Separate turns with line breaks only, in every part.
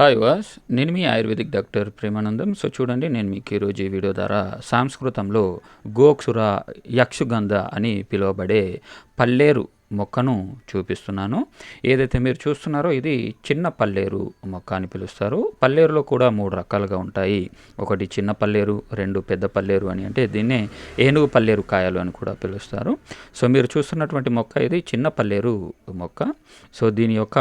Hi వాస్ నేను మీ ఆయుర్వేదిక్ డాక్టర్ ప్రేమానందం. సో చూడండి నేను మీకు ఈరోజు ఈ వీడియో ద్వారా సంస్కృతంలో గోక్షుర యక్షుగంధ అని పిలువబడే పల్లేరు మొక్కను చూపిస్తున్నాను. ఏదైతే మీరు చూస్తున్నారో ఇది చిన్న పల్లేరు మొక్క అని పిలుస్తారు. పల్లేరులో కూడా మూడు రకాలుగా ఉంటాయి. ఒకటి చిన్న పల్లేరు రెండు పెద్ద పల్లేరు అని అంటే దీన్నే ఏనుగు పల్లేరు కాయలు అని కూడా పిలుస్తారు. సో మీరు చూస్తున్నటువంటి మొక్క ఇది చిన్న పల్లేరు మొక్క. సో దీని యొక్క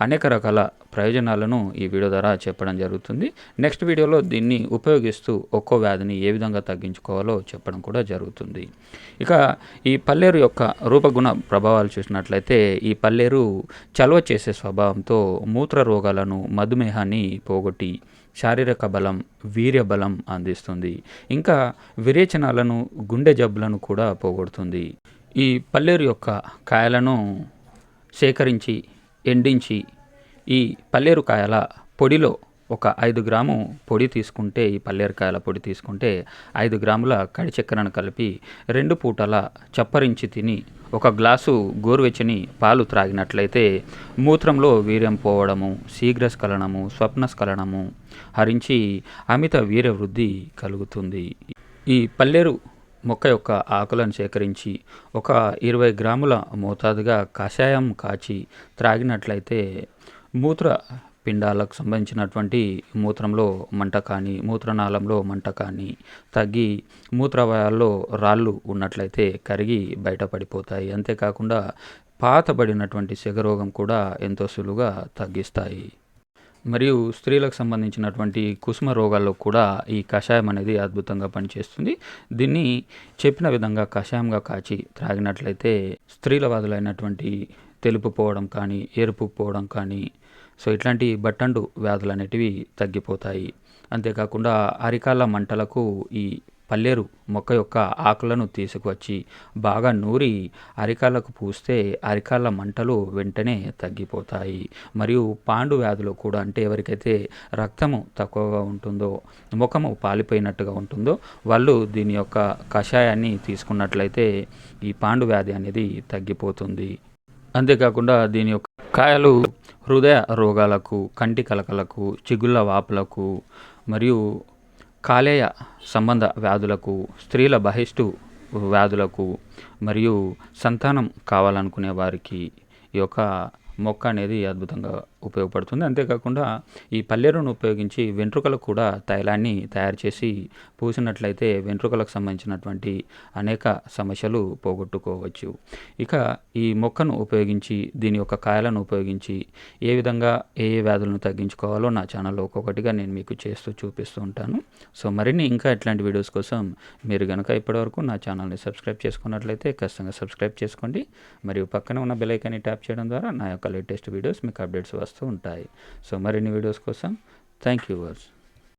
అనేక రకాల ప్రయోజనాలను ఈ వీడియో ద్వారా చెప్పడం జరుగుతుంది. నెక్స్ట్ వీడియోలో దీన్ని ఉపయోగిస్తూ ఒక్కో వ్యాధిని ఏ విధంగా తగ్గించుకోవాలో చెప్పడం కూడా జరుగుతుంది. ఇక ఈ పల్లేరు యొక్క రూపగుణ ప్రభావాలు చూసినట్లయితే ఈ పల్లేరు చలవ చేసే స్వభావంతో మూత్ర రోగాలను మధుమేహాన్ని పోగొట్టి శారీరక బలం వీర్య బలం అందిస్తుంది. ఇంకా విరేచనాలను గుండె జబ్బులను కూడా పోగొడుతుంది. ఈ పల్లేరు యొక్క కాయలను సేకరించి ఎండించి ఈ పల్లేరుకాయల పొడిలో ఒక ఐదు గ్రాము పొడి తీసుకుంటే ఈ పల్లేరుకాయల పొడి తీసుకుంటే ఐదు గ్రాముల కడి చక్కెరను కలిపి రెండు పూటల చప్పరించి తిని ఒక గ్లాసు గోరువెచ్చని పాలు త్రాగినట్లయితే మూత్రంలో వీర్యం పోవడము శీఘ్రస్ఖలనము స్వప్నస్ఖలనము హరించి అమిత వీర్యవృద్ధి కలుగుతుంది. ఈ పల్లేరు మొక్క యొక్క ఆకులను సేకరించి ఒక ఇరవై గ్రాముల మోతాదుగా కషాయం కాచి త్రాగినట్లయితే మూత్ర పిండాలకు సంబంధించినటువంటి మూత్రంలో మంట కానీ మూత్రనాళంలో మంట కానీ తగ్గి మూత్రవయాల్లో రాళ్ళు ఉన్నట్లయితే కరిగి బయటపడిపోతాయి. అంతేకాకుండా పాతబడినటువంటి సెగరోగం కూడా ఎంతో సులువుగా తగ్గిస్తాయి. మరియు స్త్రీలకు సంబంధించినటువంటి కుసుమ రోగాల్లో కూడా ఈ కషాయం అనేది అద్భుతంగా పనిచేస్తుంది. దీన్ని చెప్పిన విధంగా కషాయంగా కాచి త్రాగినట్లయితే స్త్రీల వాదులైనటువంటి తెలుపు పోవడం కానీ ఎరుపు పోవడం కానీ సో ఇట్లాంటి బట్టండు వ్యాధులు అనేటివి తగ్గిపోతాయి. అంతేకాకుండా అరికాల మంటలకు ఈ పల్లేరు మొక్క యొక్క ఆకులను తీసుకువచ్చి బాగా నూరి అరికాలకు పూస్తే అరికాల మంటలు వెంటనే తగ్గిపోతాయి. మరియు పాండు వ్యాధులు కూడా అంటే ఎవరికైతే రక్తము తక్కువగా ఉంటుందో ముఖము పాలిపోయినట్టుగా ఉంటుందో వాళ్ళు దీని యొక్క కషాయాన్ని తీసుకున్నట్లయితే ఈ పాండు వ్యాధి అనేది తగ్గిపోతుంది. అంతేకాకుండా దీని యొక్క కాయలు హృదయ రోగాలకు కంటి కలకలకు చిగుళ్ళ వాపులకు మరియు కాలేయ సంబంధ వ్యాధులకు స్త్రీల బహిష్టు వ్యాధులకు మరియు సంతానం కావాలనుకునే వారికి ఈ యొక్క మొక్క అనేది అద్భుతంగా ఉపయోగపడుతుంది. అంతేకాకుండా ఈ పల్లెరును ఉపయోగించి వెంట్రుకలకు కూడా తైలాన్ని తయారు చేసి పూసినట్లయితే వెంట్రుకలకు సంబంధించినటువంటి అనేక సమస్యలు పోగొట్టుకోవచ్చు. ఇక ఈ మొక్కను ఉపయోగించి దీని యొక్క కాయలను ఉపయోగించి ఏ విధంగా ఏ ఏ వ్యాధులను తగ్గించుకోవాలో నా ఛానల్లో ఒక్కొక్కటిగా నేను మీకు చేస్తూ చూపిస్తూ ఉంటాను. సో మరిన్ని ఇంకా ఇట్లాంటి వీడియోస్ కోసం మీరు కనుక ఇప్పటివరకు నా ఛానల్ని సబ్స్క్రైబ్ చేసుకున్నట్లయితే ఖచ్చితంగా సబ్స్క్రైబ్ చేసుకోండి. మరియు పక్కన ఉన్న బెల్ ఐకాన్ని ట్యాప్ చేయడం ద్వారా నా యొక్క లేటెస్ట్ వీడియోస్ మీకు అప్డేట్స్ వస్తూ ఉంటాయి. సో మరిన్ని వీడియోస్ కోసం థ్యాంక్ యూ వర్స్.